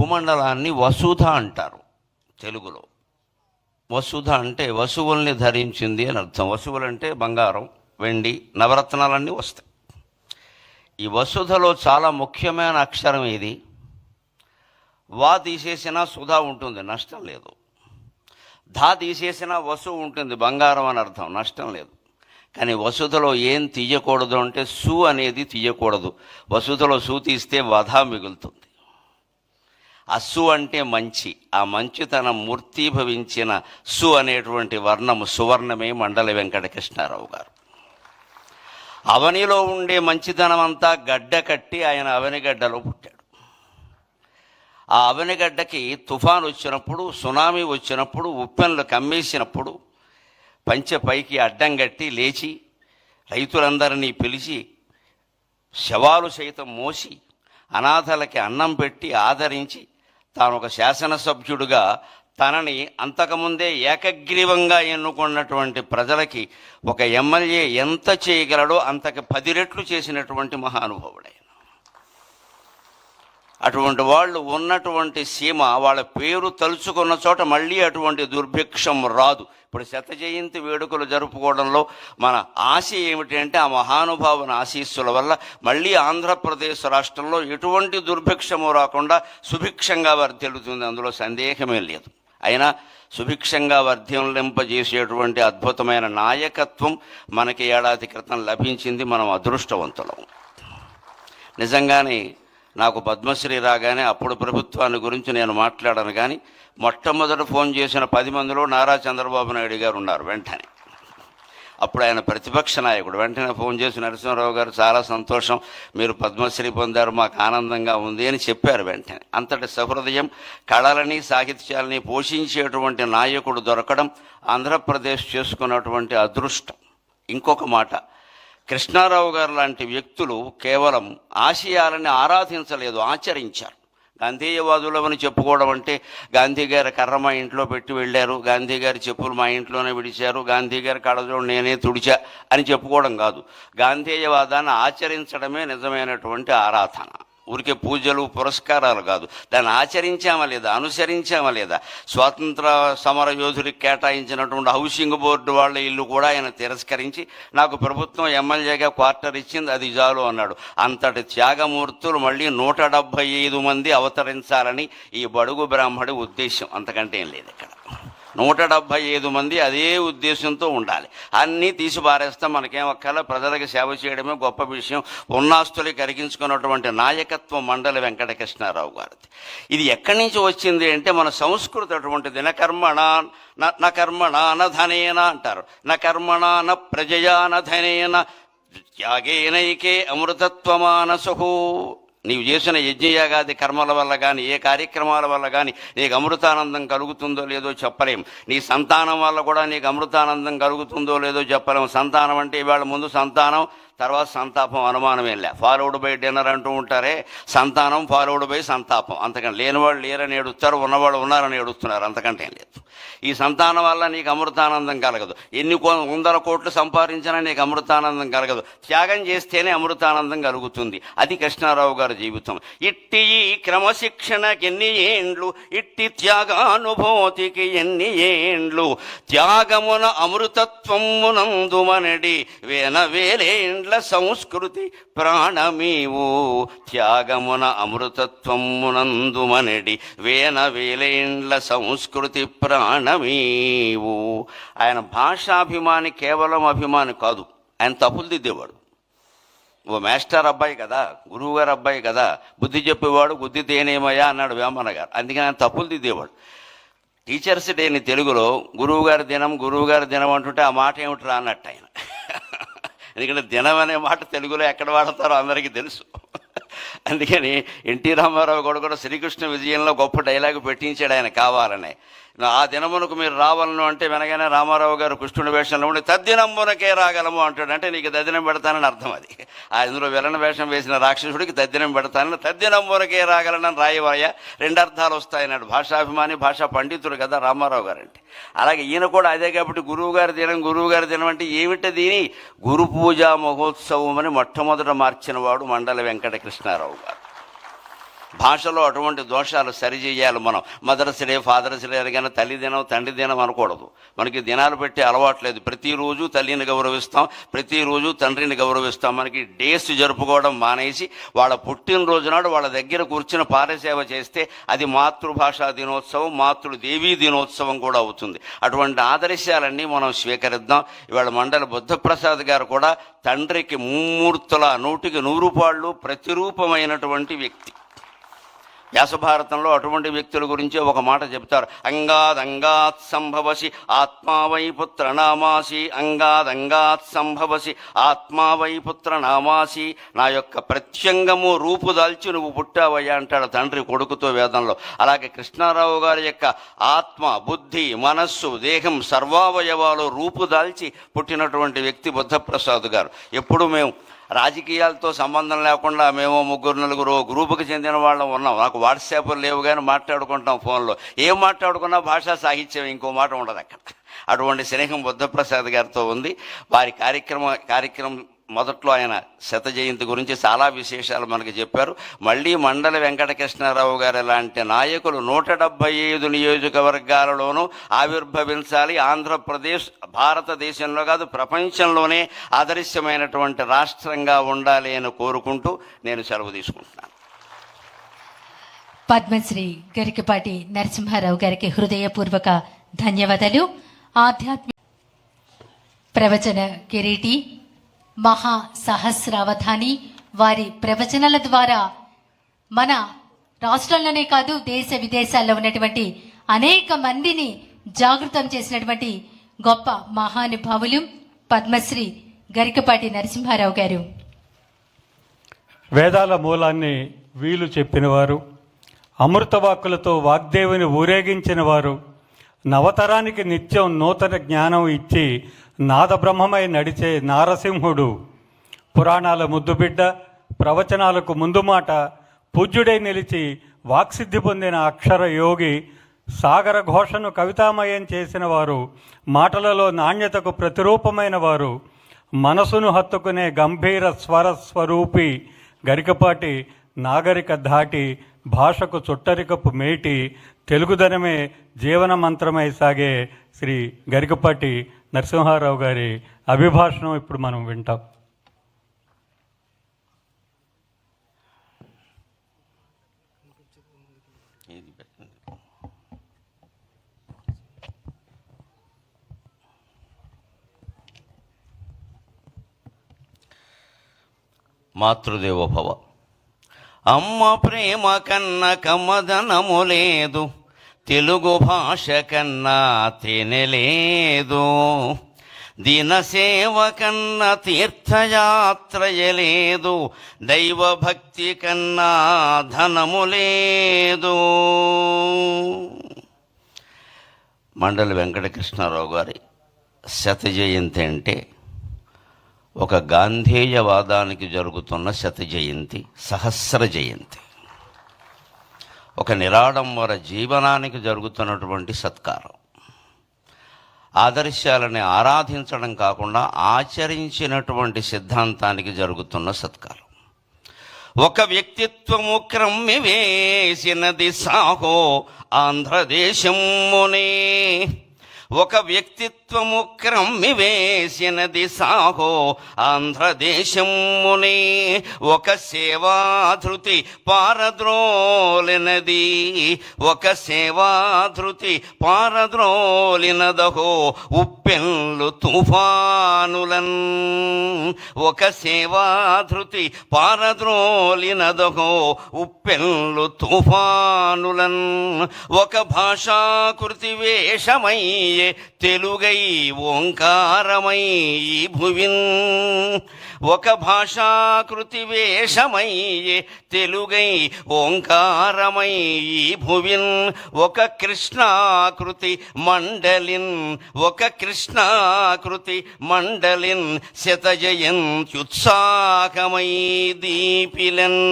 భూమండలాన్ని వసుధ అంటారు తెలుగులో. వసుధ అంటే వసువుల్ని ధరించింది అని అర్థం. వసువులు అంటే బంగారం వెండి నవరత్నాలన్నీ వస్తాయి. ఈ వసుధలో చాలా ముఖ్యమైన అక్షరం ఇది వా తీసేసినా సుధా ఉంటుంది నష్టం లేదు. ధా తీసేసినా వసు ఉంటుంది బంగారం అని అర్థం నష్టం లేదు. కానీ వసుధలో ఏం తీయకూడదు అంటే సు అనేది తీయకూడదు. వసుధలో సు తీస్తే వధ మిగులుతుంది. అస్సు అంటే మంచి. ఆ మంచితనం మూర్తీభవించిన సు అనేటువంటి వర్ణము సువర్ణమే మండల వెంకటకృష్ణారావు గారు. అవనిలో ఉండే మంచితనం అంతా గడ్డ కట్టి ఆయన అవనిగడ్డలో పుట్టాడు. ఆ అవనిగడ్డకి తుఫాన్ వచ్చినప్పుడు సునామీ వచ్చినప్పుడు ఉప్పెన్లు కమ్మేసినప్పుడు పంచె పైకి అడ్డం కట్టి లేచి రైతులందరినీ పిలిచి శవాలు సైతం మోసి అనాథలకి అన్నం పెట్టి ఆదరించి తాను ఒక శాసనసభ్యుడుగా తనని అంతకుముందే ఏకగ్రీవంగా ఎన్నుకున్నటువంటి ప్రజలకి ఒక ఎమ్మెల్యే ఎంత చేయగలడో అంతకు పది రెట్లు చేసినటువంటి మహానుభావుడైన అటువంటి వాళ్ళు ఉన్నటువంటి సీమ వాళ్ళ పేరు తలుచుకున్న చోట మళ్ళీ అటువంటి దుర్భిక్షం రాదు. ఇప్పుడు శత జయంతి వేడుకలు జరుపుకోవడంలో మన ఆశ ఏమిటి అంటే ఆ మహానుభావుని ఆశీస్సుల వల్ల మళ్ళీ ఆంధ్రప్రదేశ్ రాష్ట్రంలో ఎటువంటి దుర్భిక్షము రాకుండా సుభిక్షంగా వర్ధిల్లుతుంది. అందులో సందేహమే లేదు. అయినా సుభిక్షంగా వర్ధిల్లింపజేసేటువంటి అద్భుతమైన నాయకత్వం మనకి ఏడాది క్రితం లభించింది మనం అదృష్టవంతులం. నిజంగానే నాకు పద్మశ్రీ రాగానే అప్పుడు ప్రభుత్వాన్ని గురించి నేను మాట్లాడను కానీ మొట్టమొదట ఫోన్ చేసిన పది మందిలో నారా చంద్రబాబు నాయుడు గారు ఉన్నారు వెంటనే. అప్పుడు ఆయన ప్రతిపక్ష నాయకుడు. వెంటనే ఫోన్ చేసి నరసింహారావు గారు చాలా సంతోషం. మీరు పద్మశ్రీ పొందారు మాకు ఆనందంగా ఉంది అని చెప్పారు వెంటనే. అంతటి సహృదయం కళలని సాహిత్యాలని పోషించేటువంటి నాయకుడు దొరకడం ఆంధ్రప్రదేశ్ చేసుకున్నటువంటి అదృష్టం. ఇంకొక మాట కృష్ణారావు గారు లాంటి వ్యక్తులు కేవలం ఆశయాలని ఆరాధించలేదు ఆచరించారు. గాంధేయవాదులవని చెప్పుకోవడం అంటే గాంధీ గారి కర్ర మా ఇంట్లో పెట్టి వెళ్ళారు గాంధీ గారి చెప్పులు మా ఇంట్లోనే విడిచారు గాంధీ గారి కడలో నేనే తుడిచా అని చెప్పుకోవడం కాదు. గాంధేయవాదాన్ని ఆచరించడమే నిజమైనటువంటి ఆరాధన. ఊరికే పూజలు పురస్కారాలు కాదు. దాన్ని ఆచరించామా లేదా అనుసరించామా లేదా? స్వాతంత్ర సమర యోధుడికి కేటాయించినటువంటి హౌసింగ్ బోర్డు వాళ్ళ ఇల్లు కూడా ఆయన తిరస్కరించి నాకు ప్రభుత్వం ఎమ్మెల్యేగా క్వార్టర్ ఇచ్చింది అది చాలు అన్నాడు. అంతటి త్యాగమూర్తులు మళ్ళీ నూట డెబ్భై ఐదు మంది అవతరించాలని ఈ బడుగు బ్రాహ్మడి ఉద్దేశం. అంతకంటే ఏం లేదు ఇక్కడ. నూట డెబ్భై ఐదు మంది అదే ఉద్దేశంతో ఉండాలి. అన్నీ తీసి పారేస్తే మనకేం ఒక్కల ప్రజలకు సేవ చేయడమే గొప్ప విషయం. ఉన్నాస్తులు కరిగించుకున్నటువంటి నాయకత్వం మండలి వెంకటకృష్ణారావు గారిది. ఇది ఎక్కడి నుంచి వచ్చింది అంటే మన సంస్కృతి అటువంటిది. న కర్మణ న- న కర్మణ న ధనేన అంటారు. న కర్మణ న ప్రజయా న ధనేన. త్యాగేనైకే అమృతత్వమానసు. నీవు చేసిన యజ్ఞయాగాది కర్మల వల్ల కానీ ఏ కార్యక్రమాల వల్ల కానీ నీకు అమృతానందం కలుగుతుందో లేదో చెప్పలేం. నీ సంతానం వల్ల కూడా నీకు అమృతానందం కలుగుతుందో లేదో చెప్పలేం. సంతానం అంటే ఇవాళ ముందు సంతానం తర్వాత సంతాపం అనుమానం లే. ఫాలోడ్ బై డిన్నర్ అంటూ ఉంటారే సంతానం ఫాలోడ్ బై సంతాపం. అంతకంటే లేనివాళ్ళు లేరని ఏడుస్తారు ఉన్నవాళ్ళు ఉన్నారని ఏడుస్తున్నారు. అంతకంటే ఏం లేదు. ఈ సంతానం వల్ల నీకు అమృతానందం కలగదు. ఎన్ని కో- వందల కోట్లు సంపాదించినా నీకు అమృతానందం కలగదు. త్యాగం చేస్తేనే అమృతానందం కలుగుతుంది. అది కృష్ణారావు గారి జీవితం. ఇట్టి ఈ క్రమశిక్షణకి ఎన్ని ఏండ్లు? ఇట్టి త్యాగానుభూతికి ఎన్ని ఏండ్లు? త్యాగమున అమృతత్వమునందుమనడి వేన వేలేండ్లు? సంస్కృతి ప్రాణమీవు? త్యాగమున అమృతత్వమునందుమనడి వేన వేలేండ్ల సంస్కృతి ప్రాణమీవు? ఆయన భాషాభిమాని కేవలం అభిమాని కాదు ఆయన తప్పులు దిద్దేవాడు. ఓ మాస్టర్ అబ్బాయి కదా గురువు గారు అబ్బాయి కదా బుద్ధి చెప్పేవాడు బుద్ధి తేనేమయ్యా అన్నాడు వేమన్న గారు అందుకని ఆయన తప్పులు దిద్దేవాడు. టీచర్స్ డేని తెలుగులో గురువుగారి దినం గురువుగారి దినం అంటుంటే ఆ మాట ఏమిట్రా అన్నట్టు ఆయన. ఎందుకంటే దినం అనే మాట తెలుగులో ఎక్కడ వాడతారో అందరికీ తెలుసు. అందుకని ఎన్టీ రామారావు కూడా కూడా శ్రీకృష్ణ విజయంలో గొప్ప డైలాగ్ పెట్టించాడు ఆయన కావాలని. ఆ దినమునకు మీరు రావాలను అంటే వెనగానే రామారావు గారు కృష్ణుడి వేషంలో ఉండి తద్దినంబునకే రాగలము అంటాడు. అంటే నీకు తద్దినం పెడతానని అర్థం అది. ఆ ఇందులో వెలన వేషం వేసిన రాక్షసుడికి తద్దినం పెడతానని తద్దినంబునకే రాగలనని రాయవాయ. రెండు అర్థాలు వస్తాయన్నాడు. భాషాభిమాని భాషా పండితుడు కదా రామారావు గారు అంటే. అలాగే ఈయన కూడా అదే కాబట్టి గురువు గారి దినం గురువు గారి దినం అంటే ఏమిటి దీని? గురు పూజా మహోత్సవం అని మొట్టమొదట మార్చిన వాడు మండల వెంకట కృష్ణారావు గారు. భాషలో అటువంటి దోషాలు సరిచేయాలి మనం. మదర్స్ డే ఫాదర్స్ డే కానీ తల్లి దినం తండ్రి దినం అనకూడదు. మనకి దినాలు పెట్టే అలవాట్లేదు ప్రతిరోజు తల్లిని గౌరవిస్తాం ప్రతిరోజు తండ్రిని గౌరవిస్తాం. మనకి డేస్ జరుపుకోవడం మానేసి వాళ్ళ పుట్టినరోజు నాడు వాళ్ళ దగ్గర కూర్చుని పారసేవ చేస్తే అది మాతృభాషా దినోత్సవం మాతృ దేవీ దినోత్సవం కూడా అవుతుంది. అటువంటి ఆదర్శాలన్నీ మనం స్వీకరిద్దాం. ఇవాళ మండలి బుద్ధప్రసాద్ గారు కూడా తండ్రికి ముమ్మూర్తుల నూటికి నూరు పాళ్ళు ప్రతిరూపమైనటువంటి వ్యక్తి. వ్యాసభారతంలో అటువంటి వ్యక్తుల గురించి ఒక మాట చెప్తారు అంగాదంగాత్ సంభవసి ఆత్మావై పుత్ర నామాసి అంగాదంగాత్ సంభవసి ఆత్మావై పుత్ర నామాసి నా యొక్క ప్రత్యంగము రూపుదాల్చి నువ్వు పుట్టావయ్యా అంటాడు తండ్రి కొడుకుతో వేదంలో. అలాగే కృష్ణారావు గారి యొక్క ఆత్మ బుద్ధి మనస్సు దేహం సర్వావయవాలు రూపుదాల్చి పుట్టినటువంటి వ్యక్తి బుద్ధప్రసాద్ గారు. ఎప్పుడు మేము రాజకీయాలతో సంబంధం లేకుండా మేము ముగ్గురు నలుగురు గ్రూపుకి చెందిన వాళ్ళం ఉన్నాం. నాకు వాట్సాప్ లేవు కానీ మాట్లాడుకుంటాం ఫోన్లో. ఏం మాట్లాడుకున్నా భాషా సాహిత్యం ఇంకో మాట ఉండదు అక్కడ. అటువంటి స్నేహం బుద్ధప్రసాద్ గారితో ఉంది. వారి కార్యక్రమ కార్యక్రమం మొదట్లో ఆయన శత జయంతి గురించి చాలా విశేషాలు మనకి చెప్పారు. మళ్ళీ మండలి వెంకటకృష్ణారావు గారు లాంటి నాయకులు నూట డెబ్బై ఐదు నియోజకవర్గాలలోనూ ఆవిర్భవించాలి. ఆంధ్రప్రదేశ్ భారతదేశంలో కాదు ప్రపంచంలోనే ఆదర్శమైనటువంటి రాష్ట్రంగా ఉండాలి అని కోరుకుంటూ నేను సెలవు తీసుకుంటున్నాను. పద్మశ్రీ గరికపాటి నరసింహారావు గారికి హృదయపూర్వక ధన్యవాదాలు. ఆధ్యాత్మిక ప్రవచన కిరీటి మహా సహస్రావధాని వారి ప్రవచనాల ద్వారా మన రాష్ట్రంలోనే కాదు దేశ విదేశాల్లో ఉన్నటువంటి అనేక మందిని జాగృతం చేసినటువంటి గొప్ప మహానుభావులు పద్మశ్రీ గరికపాటి నరసింహారావు గారు. వేదాల మూలాన్ని వీలు చెప్పినవారు అమృతవాక్కులతో వాగ్దేవిని ఊరేగించిన వారు నవతరానికి నిత్యం నూతన జ్ఞానం ఇచ్చి నాదబ్రహ్మమై నడిచే నారసింహుడు పురాణాల ముద్దుబిడ్డ ప్రవచనాలకు ముందు మాట పూజ్యుడై నిలిచి వాక్సిద్ధి పొందిన అక్షర యోగి సాగర ఘోషను కవితామయం చేసిన వారు మాటలలో నాణ్యతకు ప్రతిరూపమైన వారు మనసును హత్తుకునే గంభీర స్వర స్వరూపి గరికపాటి నాగరిక ధాటి భాషకు చుట్టరికపు మేటి తెలుగుదనమే జీవన మంత్రమై సాగే శ్రీ గరికపాటి నరసింహారావు గారి అభిభాషణం ఇప్పుడు మనం వింటాం. మాతృదేవోభవ. భవ అమ్మ ప్రేమ కన్న కమ్మదనము లేదు. తెలుగు భాష కన్నా తినలేదు. దినసేవ కన్న తీర్థయాత్రయలేదు. దైవభక్తి కన్నా ధనము లేదు. మండలి వెంకటకృష్ణారావు గారి శత జయంతి అంటే ఒక గాంధేయవాదానికి జరుగుతున్న శత జయంతి సహస్ర జయంతి ఒక నిరాడంబర జీవనానికి జరుగుతున్నటువంటి సత్కారం. ఆదర్శాలని ఆరాధించడం కాకుండా ఆచరించినటువంటి సిద్ధాంతానికి జరుగుతున్న సత్కారం. ఒక వ్యక్తిత్వము క్రమ్మి వేసినది సాహో ఆంధ్రదేశమునే ఒక వ్యక్తిత్వము క్రమ్మి వేసినది సాహో ఆంధ్రదేశముని. ఒక సేవాధృతి పారద్రోలినది. ఒక సేవాధృతి పారద్రోలినదహో ఉప్పెన్లు తుఫానులన్. ఒక సేవాధృతి పారద్రోలినదహో ఉప్పెల్లు తుఫానులన్. ఒక భాషాకృతి వేషమయ్యే తెలుగై ఓంకారమై భువిన్. ఒక భాషాకృతి వేషమయ్యే తెలుగై ఓంకారమై భువిన్. ఒక కృష్ణాకృతి మండలిన్. ఒక కృష్ణాకృతి మండలిన్ ఎంత్యుత్సాహమై దీపిలన్.